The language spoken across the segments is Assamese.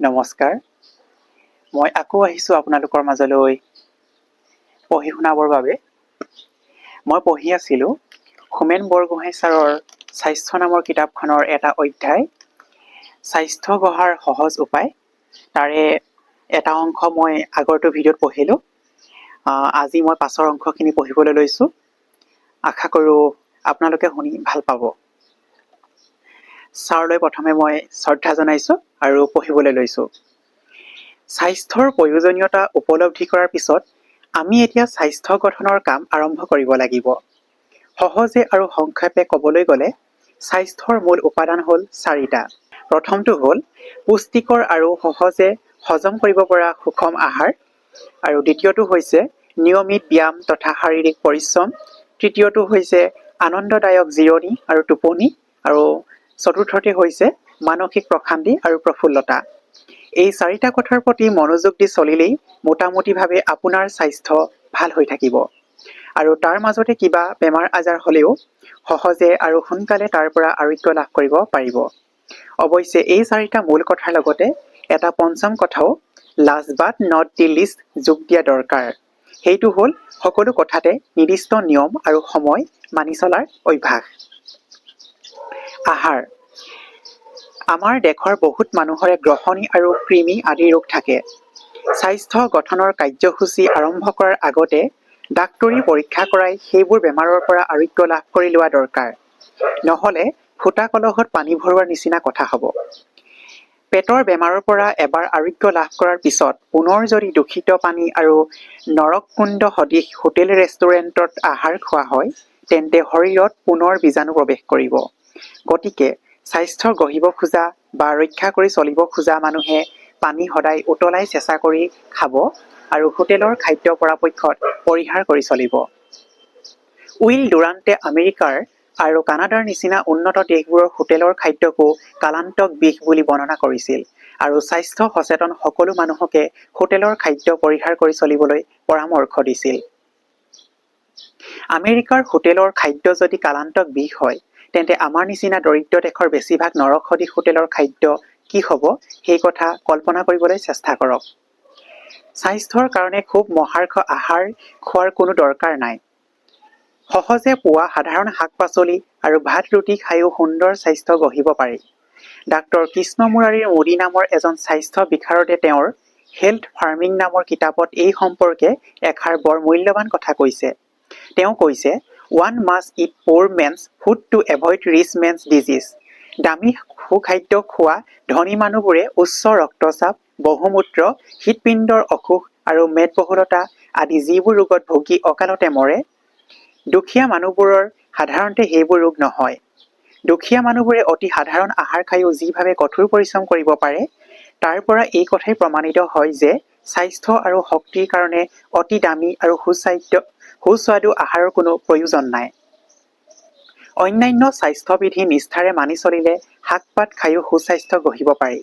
নমস্কাৰ। মই আকৌ আহিছোঁ আপোনালোকৰ মাজলৈ। পঢ়ি শুনাবৰ বাবে। মই পঢ়ি আছিলোঁ হোমেন বৰগোহাঁই ছাৰৰ স্বাস্থ্য নামৰ কিতাপখনৰ এটা অধ্যায়। স্বাস্থ্য গঢ়াৰ সহজ উপায়। তাৰে এটা অংশ মই আগৰটো ভিডিঅ'ত পঢ়িলোঁ। আজি মই পাছৰ অংশখিনি পঢ়িবলৈ লৈছোঁ। আশা কৰোঁ আপোনালোকে শুনি ভাল পাব। ছাৰলৈ প্ৰথমে মই শ্ৰদ্ধা জনাইছোঁ। আৰু পঢ়িবলৈ লৈছোঁ। স্বাস্থ্যৰ প্ৰয়োজনীয়তা উপলব্ধি কৰাৰ পিছত আমি এতিয়া স্বাস্থ্য গঠনৰ কাম আৰম্ভ কৰিব লাগিব। সহজে আৰু সংক্ষেপে ক'বলৈ গ'লে স্বাস্থ্যৰ মূল উপাদান হ'ল চাৰিটা। প্ৰথমটো হ'ল পুষ্টিকৰ আৰু সহজে হজম কৰিব পৰা সুষম আহাৰ। আৰু দ্বিতীয়টো হৈছে নিয়মিত ব্যায়াম তথা শাৰীৰিক পৰিশ্ৰম। তৃতীয়টো হৈছে আনন্দদায়ক জিৰণি আৰু টোপনি। আৰু চতুৰ্থতে হৈছে মানসিক প্ৰশান্তি আৰু প্ৰফুল্লতা। এই চাৰিটা কথাৰ প্ৰতি মনোযোগ দি চলিলেই মোটামুটিভাৱে আপোনাৰ স্বাস্থ্য ভাল হৈ থাকিব। আৰু তাৰ মাজতে কিবা বেমাৰ আজাৰ হ'লেও সহজে আৰু সোনকালে তাৰ পৰা আৰোগ্য লাভ কৰিব পাৰিব। অৱশ্যে এই চাৰিটা মূল কথাৰ লগতে এটা পঞ্চম কথাও last but not the least যোগ দিয়া দৰকাৰ। সেইটো হ'ল সকলো কথাতে নিৰ্দিষ্ট নিয়ম আৰু সময় মানি চলাৰ অভ্যাস। আহাৰ। আমাৰ দেশৰ বহুত মানুহৰে গ্ৰহণী আৰু কৃমি আদি ৰোগ থাকে। স্বাস্থ্য গঠনৰ কাৰ্যসূচী আৰম্ভ কৰাৰ আগতে ডাক্তৰী পৰীক্ষা কৰাই সেইবোৰ বেমাৰৰ পৰা আৰোগ্য লাভ কৰি লোৱা দৰকাৰ। নহ'লে ফুটা কলহত পানী ভৰোৱাৰ নিচিনা কথা হ'ব। পেটৰ বেমাৰৰ পৰা এবাৰ আৰোগ্য লাভ কৰাৰ পিছত পুনৰ যদি দূষিত পানী আৰু নৰককুণ্ড সদৃশ হোটেল ৰেষ্টুৰেণ্টত আহাৰ খোৱা হয় তেন্তে শৰীৰত পুনৰ বীজাণু প্ৰৱেশ কৰিব। গতিকে স্বাস্থ্য গঢ়িব খোজা বা ৰক্ষা কৰি চলিব খোজা মানুহে পানী সদায় উতলাই চেঁচা কৰি খাব আৰু হোটেলৰ খাদ্য পৰাপক্ষত পৰিহাৰ কৰি চলিব। উইল ডুৰাণ্টে আমেৰিকাৰ আৰু কানাডাৰ নিচিনা উন্নত দেশবোৰৰ হোটেলৰ খাদ্যকো কালান্তক বিষ বুলি বৰ্ণনা কৰিছিল আৰু স্বাস্থ্য সচেতন সকলো মানুহকে হোটেলৰ খাদ্য পৰিহাৰ কৰি চলিবলৈ পৰামৰ্শ দিছিল। আমেৰিকাৰ হোটেলৰ খাদ্য যদি কালান্তক বিষ হয় তেন্তে আমাৰ নিচিনা দৰিদ্ৰ দেশৰ বেছিভাগ নৰসদৃশ হোটেলৰ খাদ্য কি হ'ব? সেই কথা কল্পনা কৰিবলৈ চেষ্টা কৰক। স্বাস্থ্যৰ কাৰণে খুব মহাৰ্ঘ আহাৰ খোৱাৰ কোনো দৰকাৰ নাই। সহজে পোৱা সাধাৰণ শাক পাচলি আৰু ভাত ৰুটি খায়ো সুন্দৰ স্বাস্থ্য গঢ়িব পাৰি। ডাক্তৰ কৃষ্ণ মুৰাৰীৰ মোদী নামৰ এজন স্বাস্থ্য বিশাৰদে তেওঁৰ হেল্থ ফাৰ্মিং নামৰ কিতাপত এই সম্পৰ্কে এষাৰ বৰ মূল্যৱান কথা কৈছে। তেওঁ কৈছে one must eat poor man's food to avoid rich man's disease দামী সুখাদ্য খোৱা ধনী মানুহবোৰে উচ্চ ৰক্তচাপ বহুমূত্ৰ হৃদপিণ্ডৰ অসুখ আৰু মেদবহুলতা আদি যিবোৰ ৰোগত ভুগি অকালতে মৰে। দুখীয়া মানুহবোৰৰ সাধাৰণতে সেইবোৰ ৰোগ নহয়। দুখীয়া মানুহবোৰে অতি সাধাৰণ আহাৰ খায়ো যিভাৱে কঠোৰ পৰিশ্ৰম কৰিব পাৰে তাৰ পৰা এই কথাই প্ৰমাণিত হয় যে স্বাস্থ্য আৰু শক্তিৰ কাৰণে অতি দামী আৰু সুস্বাদ্য সুস্বাদু আহাৰৰ কোনো প্ৰয়োজন নাই। অন্যান্য স্বাস্থ্যবিধি নিষ্ঠাৰে মানি চলিলে শাক পাত খায়ো সুস্বাস্থ্য গঢ়িব পাৰি।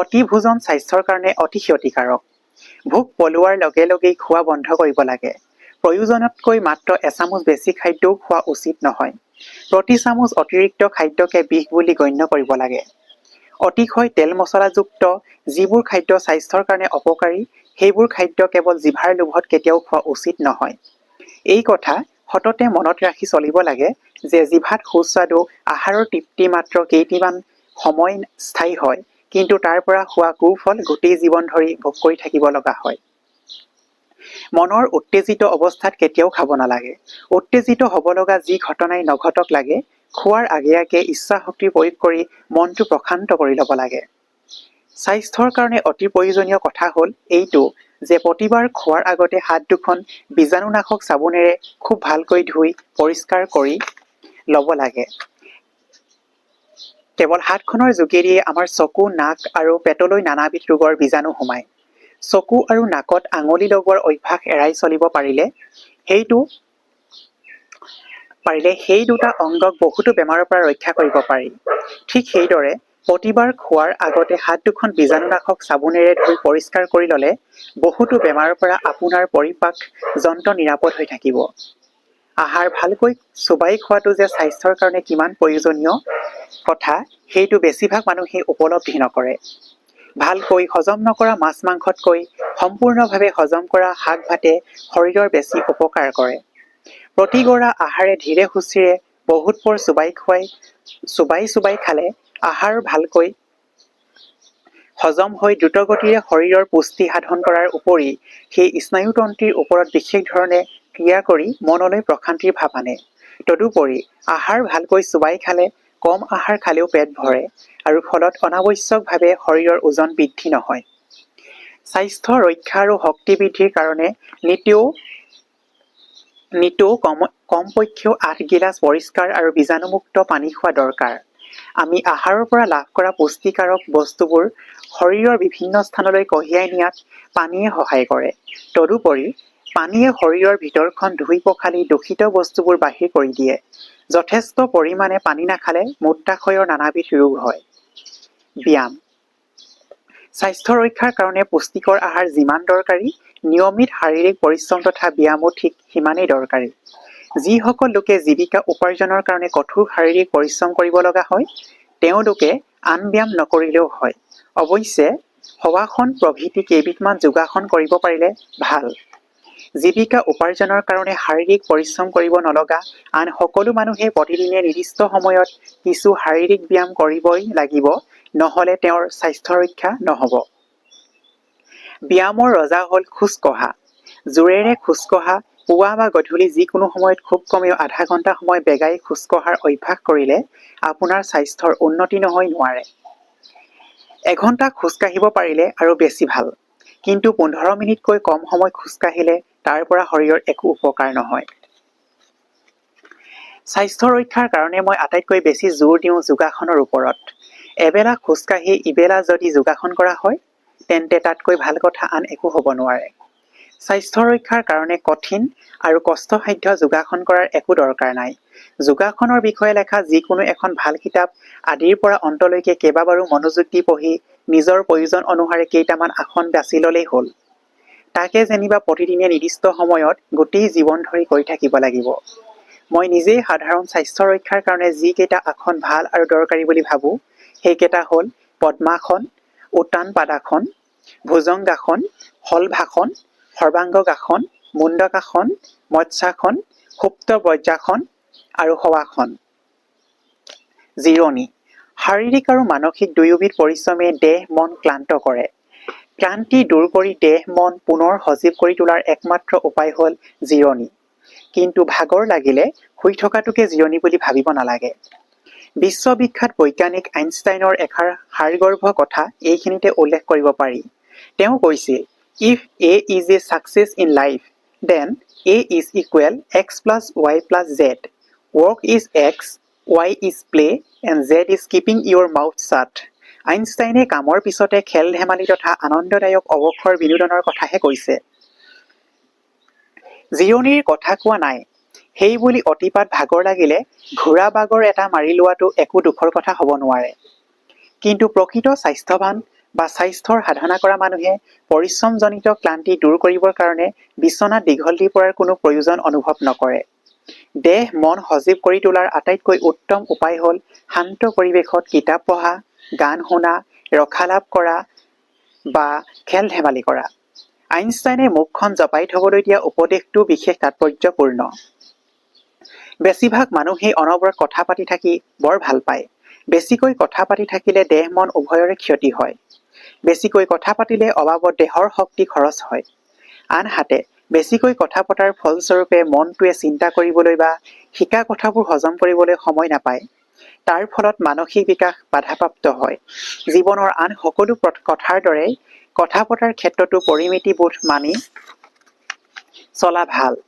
অতি ভোজন স্বাস্থ্যৰ কাৰণে অতি ক্ষতিকাৰক। ভোক পলোৱাৰ লগে লগেই খোৱা বন্ধ কৰিব লাগে। প্ৰয়োজনতকৈ মাত্ৰ এচামুচ বেছি খাদ্যও খোৱা উচিত নহয়। প্ৰতি চামুচ অতিৰিক্ত খাদ্যকে বিষ বুলি গণ্য কৰিব লাগে। অতিশয় তেল মছলাযুক্ত যিবোৰ খাদ্য স্বাস্থ্যৰ কাৰণে অপকাৰী সেইবোৰ খাদ্য কেৱল জিভাৰ লোভত কেতিয়াও খোৱা উচিত নহয়। এই কথা সততে মনত ৰাখি চলিব লাগে যে জিভাত সুস্বাদু আহাৰৰ তৃপ্তি মাত্ৰ কেইটিমান সময় স্থায়ী হয় কিন্তু তাৰ পৰা হোৱা কুফল গোটেই জীৱন ধৰি ভোগ কৰি থাকিব লগা হয়। মনৰ উত্তেজিত অৱস্থাত কেতিয়াও খাব নালাগে। উত্তেজিত হ'ব লগা যি ঘটনাই নঘটক লাগে খোৱাৰ আগে আগে ইচ্ছা শক্তি প্ৰয়োগ কৰি মনটো প্ৰশান্ত কৰি ল'ব লাগে। স্বাস্থ্যৰ কাৰণে অতি প্ৰয়োজনীয় কথা হ'ল এইটো যে প্ৰতিবাৰ খোৱাৰ আগতে হাত দুখন বীজাণুনাশক চাবোনেৰে খুব ভালকৈ ধুই পৰিষ্কাৰ কৰি ল'ব লাগে। কেৱল হাতখনৰ যোগেদিয়ে আমাৰ চকু নাক আৰু পেটলৈ নানাবিধ ৰোগৰ বীজাণু সোমায়। চকু আৰু নাকত আঙুলি লগোৱাৰ অভ্যাস এৰাই চলিব পাৰিলে সেইটো পাৰিলে সেই দুটা অংগক বহুতো বেমাৰৰ পৰা ৰক্ষা কৰিব পাৰি। ঠিক সেইদৰে প্ৰতিবাৰ খোৱাৰ আগতে হাত দুখন বীজাণুনাশক চাবোনেৰে ধুই পৰিষ্কাৰ কৰি ল'লে বহুতো বেমাৰৰ পৰা আপোনাৰ পৰিপাক যন্ত্ৰ নিৰাপদ হৈ থাকিব। আহাৰ ভালকৈ চোবাই খোৱাটো যে স্বাস্থ্যৰ কাৰণে কিমান প্ৰয়োজনীয় কথা সেইটো বেছিভাগ মানুহেই উপলব্ধি নকৰে। ভালকৈ হজম নকৰা মাছ মাংসতকৈ সম্পূৰ্ণভাৱে হজম কৰা শাক ভাতে শৰীৰৰ বেছি উপকাৰ কৰে। প্ৰতিগৰা আহাৰে ধীৰে সুস্থিৰে বহুত পৰ চোবাই খুৱাই চোবাই চোবাই খালে আহাৰ ভালকৈ হজম হৈ দ্ৰুতগতিৰে শৰীৰৰ পুষ্টি সাধন কৰাৰ উপৰি সেই স্নায়ুতন্ত্ৰীৰ ওপৰত বিশেষ ধৰণে ক্ৰিয়া কৰি মনলৈ প্ৰশান্তিৰ ভাৱ আনে। তদুপৰি আহাৰ ভালকৈ চোবাই খালে কম আহাৰ খালেও পেট ভৰে আৰু ফলত অনাৱশ্যকভাৱে শৰীৰৰ ওজন বৃদ্ধি নহয়। স্বাস্থ্য ৰক্ষা আৰু শক্তি বৃদ্ধিৰ কাৰণে নিতৌ নিতৌ কম, কমপক্ষেও আঠ গিলাচ পৰিষ্কাৰ আৰু বীজাণুমুক্ত পানী খোৱা দৰকাৰ। আমি আহাৰৰ পৰা লাভ কৰা পুষ্টিকাৰক বস্তুবোৰ শৰীৰৰ বিভিন্ন স্থানলৈ কঢ়িয়াই নিয়াত পানীয়ে সহায় কৰে। তদুপৰি, পানীয়ে শৰীৰৰ ভিতৰখন ধুই পখালি দূষিত বস্তুবোৰ বাহিৰ কৰি দিয়ে। যথেষ্ট পৰিমাণে পানী নাখালে মূত্ৰাশয়ৰ নানাবিধ ৰোগ হয়। ব্যায়াম স্বাস্থ্য ৰক্ষাৰ কাৰণে পুষ্টিকৰ আহাৰ যিমান দৰকাৰী, নিয়মিত শাৰীৰিক পৰিশ্ৰম তথা ব্যায়ামো ঠিক সিমানেই দৰকাৰী। যিসকল লোকে জীৱিকা উপাৰ্জনৰ কাৰণে কঠোৰ শাৰীৰিক পৰিশ্ৰম কৰিব লগা হয়, তেওঁলোকে আন ব্যায়াম নকৰিলেও হয়। অৱশ্যে শৱাসন প্ৰভৃতি কেইবিধমান যোগাসন কৰিব পাৰিলে ভালো। জীৱিকা উপাৰ্জনৰ কাৰণে শাৰীৰিক পৰিশ্ৰম কৰিব নলগা আন সকলো মানুহে প্ৰতিদিনে নিৰ্দিষ্ট সময়ত কিছু শাৰীৰিক ব্যায়াম কৰিবই লাগিব। নহলে তেওঁৰ স্বাস্থ্য ৰক্ষা নহব। ব্যায়ামৰ ৰজা হল খোজ কঢ়া জোৰেৰে খোজ কঢ়া পুৱা বা গধূলি যিকোনো সময়ত খুব কমেও আধা ঘণ্টা সময় বেগাই খোজ কঢ়াৰ অভ্যাস কৰিলে আপোনাৰ স্বাস্থ্যৰ উন্নতি নহয় নোৱাৰে। এঘণ্টা খোজ কাঢ়িব পাৰিলে আৰু বেছি ভাল। কিন্তু পোন্ধৰ মিনিটকৈ কম সময় খোজ কাঢ়িলে তাৰ পৰা শৰীৰৰ একো উপকাৰ নহয়। স্বাস্থ্য ৰক্ষাৰ কাৰণে মই আটাইতকৈ বেছি জোৰ দিওঁ যোগাসনৰ ওপৰত। এবেলা খোজকাঢ়ি ইবেলা যদি যোগাসন কৰা হয় তেন্তে তাতকৈ ভাল কথা আন একো হ'ব নোৱাৰে। স্বাস্থ্য ৰক্ষাৰ কাৰণে কঠিন আৰু কষ্টসাধ্য যোগাসন কৰাৰ একো দৰকাৰ নাই। যোগাসনৰ বিষয়ে লেখা যিকোনো এখন ভাল কিতাপ আদিৰ পৰা অন্তলৈকে কেইবাবাৰো মনোযোগ দি পঢ়ি নিজৰ প্ৰয়োজন অনুসাৰে কেইটামান আসন বাছি ল'লেই হ'ল। তাকে যেনিবা প্ৰতিদিনে নিৰ্দিষ্ট সময়ত গোটেই জীৱন ধৰি কৰি থাকিব লাগিব। মই নিজেই সাধাৰণ স্বাস্থ্য ৰক্ষাৰ কাৰণে যিকেইটা আসন ভাল আৰু দৰকাৰী বুলি ভাবোঁ সেইকেইটা হ'ল পদ্মাসন উত্তান পাদাসন ভুজংগাসন হলভাসন সৰ্বাংগাসন মুণ্ডকাসন মৎস্যাসন সুপ্ত বজ্ৰাসন আৰু শৱাসন জিৰণি। শাৰীৰিক আৰু মানসিক দুয়োবিধ পৰিশ্ৰমে দেহ মন ক্লান্ত কৰে। ক্লান্তি দূৰ কৰি দেহ মন পুনৰ সজীৱ কৰি তোলাৰ একমাত্ৰ উপায় হ'ল জিৰণি। কিন্তু ভাগৰ লাগিলে শুই থকাটোকে জিৰণি বুলি ভাবিব নালাগে। বিশ্ববিখ্যাত বৈজ্ঞানিক আইনষ্টাইনৰ এষাৰ হাড়গৰ্ভ কথা এইখিনিতে উল্লেখ কৰিব পাৰি। তেওঁ কৈছিল if A is a success in life then A is equal X plus Y plus Z work is X Y is play and Z is keeping your mouth shut আইনষ্টাইনে কামৰ পিছতে খেল ধেমালি তথা আনন্দদায়ক অৱসৰ বিনোদনৰ কথাহে কৈছে। জিৰণিৰ কথা কোৱা নাই। সেই বুলি অতিপাত ভাগৰ লাগিলে ঘোঁৰা বাগৰ এটা মাৰি লোৱাটো একো দুখৰ কথা হ'ব নোৱাৰে। কিন্তু প্ৰকৃত স্বাস্থ্যৱান বা স্বাস্থ্যৰ সাধনা কৰা মানুহে পৰিশ্ৰমজনিত ক্লান্তি দূৰ কৰিবৰ কাৰণে বিচনাত দীঘল দি পৰাৰ কোনো প্ৰয়োজন অনুভৱ নকৰে। দেহ মন সজীৱ কৰি তোলাৰ আটাইতকৈ উত্তম উপায় হ'ল শান্ত পৰিৱেশত কিতাপ পঢ়া গান শুনা ৰখালাপ কৰা বা খেল ধেমালি কৰা। আইনষ্টাইনে মুখখন জপাই থবলৈ দিয়া উপদেশটো বিশেষ তাৎপৰ্যপূৰ্ণ। বেছিভাগ মানুহেই অনবৰত কথা পাতি থাকি বৰ ভাল পায়। বেছিকৈ কথা পাতি থাকিলে দেহ মন উভয়ৰে ক্ষতি হয়। বেছিকৈ কথা পাতিলে অবাবত দেহৰ শক্তি খৰচ হয়। আনহাতে বেছিকৈ কথা পতাৰ ফলস্বৰূপে মনটোৱে চিন্তা কৰিবলৈ বা শিকা কথাবোৰ হজম কৰিবলৈ সময় নাপায়। তাৰ ফলত মানসিক বিকাশ বাধাপ্ৰাপ্ত হয়। জীৱনৰ আন সকলো কথাৰ দৰে কথা পতাৰ ক্ষেত্ৰতো পৰিমিতিবোধ মানি চলা ভাল।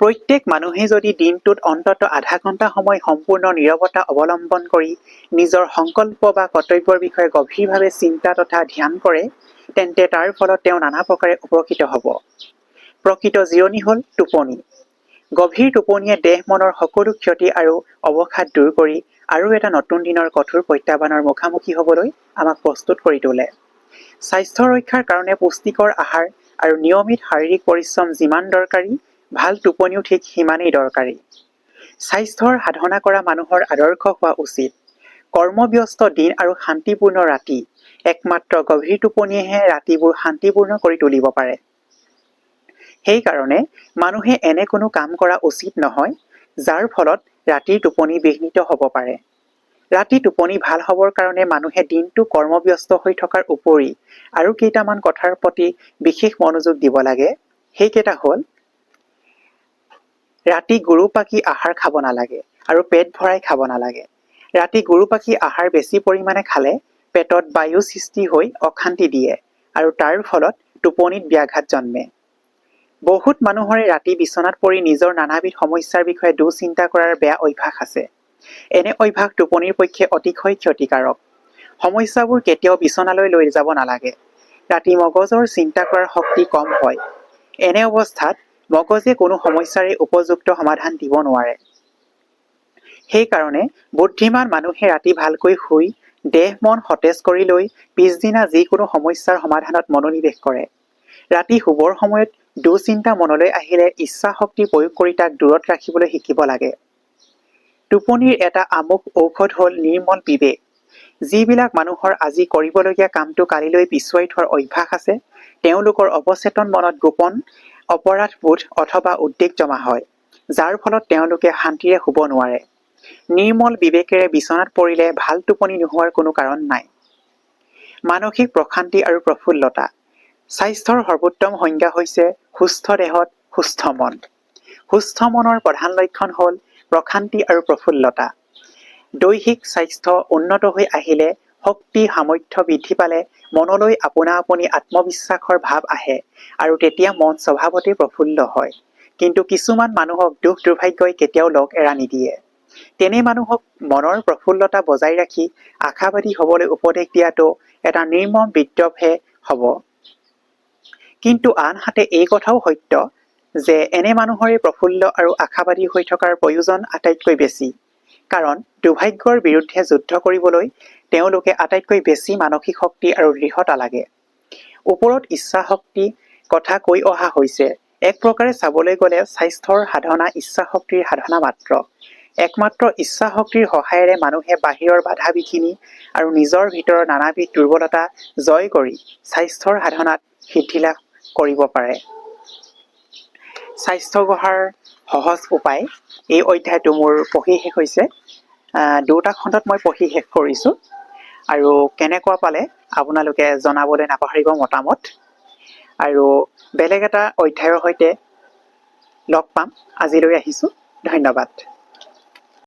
প্ৰত্যেক মানুহে যদি দিনটোত অন্তত আধা ঘণ্টা সময় সম্পূৰ্ণ নিৰৱতা অৱলম্বন কৰি নিজৰ সংকল্প বা কৰ্তব্যৰ বিষয়ে গভীৰভাৱে চিন্তা তথা ধ্যান কৰে তেন্তে তাৰ ফলত তেওঁ নানা প্ৰকাৰে উপকৃত হ'ব। প্ৰকৃত জিৰণি হ'ল টোপনি। গভীৰ টোপনিয়ে দেহ মনৰ সকলো ক্ষতি আৰু অৱসাদ দূৰ কৰি আৰু এটা নতুন দিনৰ কঠোৰ প্ৰত্যাহ্বানৰ মুখামুখি হ'বলৈ আমাক প্ৰস্তুত কৰি তোলে। স্বাস্থ্য ৰক্ষাৰ কাৰণে পুষ্টিকৰ আহাৰ আৰু নিয়মিত শাৰীৰিক পৰিশ্ৰম যিমান দৰকাৰী ভাল টোপনিও ঠিক সিমানেই দৰকাৰী। স্বাস্থ্যৰ সাধনা কৰা মানুহৰ আদৰ্শ হোৱা উচিত। কৰ্মব্যস্ত দিন আৰু শান্তিপূৰ্ণ ৰাতি একমাত্ৰ গভীৰ টোপনিয়েহে ৰাতিবোৰ শান্তিপূৰ্ণ কৰি তুলিব পাৰে। সেইকাৰণে মানুহে এনে কোনো কাম কৰা উচিত নহয় যাৰ ফলত ৰাতিৰ টোপনি বিঘ্নিত হ'ব পাৰে। ৰাতি টোপনি ভাল হ'বৰ কাৰণে মানুহে দিনটো কৰ্মব্যস্ত হৈ থকাৰ উপৰি আৰু কেইটামান কথাৰ প্ৰতি বিশেষ মনোযোগ দিব লাগে। সেইকেইটা হ'ল ৰাতি গুৰুপাকি আহাৰ খাব নালাগে আৰু পেট ভৰাই খাব নালাগে। ৰাতি গুৰুপাকি আহাৰ বেছি পৰিমাণে খালে পেটত বায়ু সৃষ্টি হৈ অশান্তি দিয়ে আৰু তাৰ ফলত টোপনিত ব্যাঘাত জন্মে। বহুত মানুহৰে ৰাতি বিচনাত পৰি নিজৰ নানাবিধ সমস্যাৰ বিষয়ে দুঃচিন্তা কৰাৰ বেয়া অভ্যাস আছে। এনে অভ্যাস টোপনিৰ পক্ষে অতিশয় ক্ষতিকাৰক। সমস্যাবোৰ কেতিয়াও বিচনালৈ লৈ যাব নালাগে। ৰাতি মগজৰ চিন্তা কৰাৰ শক্তি কম হয়। এনে অৱস্থাত মগজে কোনো সমস্যাৰে উপযুক্ত সমাধান দিব নোৱাৰে। সেইকাৰণে বুদ্ধিমান মানুহে ৰাতি ভালকৈ শুই দেহ মন সতেজ কৰি লৈ পিছদিনা যিকোনো সমস্যাৰ সমাধানত মনোনিৱেশ কৰে। ৰাতি শুবৰ সময়ত দুচিন্তা মনলৈ আহিলে ইচ্ছা শক্তি প্ৰয়োগ কৰি তাক দূৰত ৰাখিবলৈ শিকিব লাগে। টোপনিৰ এটা আমুক ঔষধ হ'ল নিৰ্মল বিবেক যিবিলাক মানুহৰ আজি কৰিবলগীয়া কামটো কালিলৈ পিছুৱাই থোৱাৰ অভ্যাস আছে তেওঁলোকৰ অৱচেতন মনত গোপন অপৰাধবোধ অথবা উদ্বেগ জমা হয় যাৰ ফলত তেওঁলোকে শান্তিৰে শুব নোৱাৰে। নিৰ্মল বিবেকেৰে বিচনাত পৰিলে ভাল টোপনি নোহোৱাৰ কোনো কাৰণ নাই। মানসিক প্ৰশান্তি আৰু প্ৰফুল্লতা। স্বাস্থ্যৰ সৰ্বোত্তম সংজ্ঞা হৈছে সুস্থ দেহত সুস্থ মন। সুস্থ মনৰ প্ৰধান লক্ষণ হ'ল প্ৰশান্তি আৰু প্ৰফুল্লতা। দৈহিক স্বাস্থ্য উন্নত হৈ আহিলে শক্তি সামৰ্থ্য বৃদ্ধি পালে মনলৈ আপোনা আপুনি আত্মবিশ্বাসৰ ভাৱ আহে আৰু তেতিয়া মন স্বভাৱতে প্ৰফুল্ল হয়। কিন্তু কিছুমান মানুহক দুখ দুৰ্ভাগ্যই কেতিয়াও লগ এৰা নিদিয়ে। তেনে মানুহক মনৰ প্ৰফুল্লতা বজাই ৰাখি আশাবাদী হবলৈ উপদেশ দিয়াটো এটা নিৰ্মম বিদ্ৰৱহে হ'ব। কিন্তু আনহাতে এই কথাও সত্য যে এনে মানুহৰে প্ৰফুল্ল আৰু আশাবাদী হৈ থকাৰ প্ৰয়োজন আটাইতকৈ বেছি। কাৰণ দুৰ্ভাগ্যৰ বিৰুদ্ধে যুদ্ধ কৰিবলৈ তেওঁলোকে আটাইতকৈ বেছি মানসিক শক্তি আৰু দৃঢ়তা লাগে। ওপৰত ইচ্ছা শক্তি কথা কৈ অহা হৈছে। এক প্ৰকাৰে চাবলৈ গ'লে স্বাস্থ্যৰ সাধনা ইচ্ছা শক্তিৰ সাধনা মাত্ৰ। একমাত্ৰ ইচ্ছা শক্তিৰ সহায়েৰে মানুহে বাহিৰৰ বাধা বিঘিনি আৰু নিজৰ ভিতৰৰ নানাবিধ দুৰ্বলতা জয় কৰি স্বাস্থ্যৰ সাধনাত সিদ্ধি লাভ কৰিব পাৰে। স্বাস্থ্য গঢ়াৰ সহজ উপায় এই অধ্যায়টো মোৰ পঢ়ি শেষ হৈছে। দুটা খণ্ডত মই পঢ়ি শেষ কৰিছোঁ। আৰু কেনেকুৱা পালে আপোনালোকে জনাবলৈ নাপাহৰিব মতামত। আৰু বেলেগ এটা অধ্যায়ৰ সৈতে লগ পাম। আজিলৈ আহিছোঁ। ধন্যবাদ।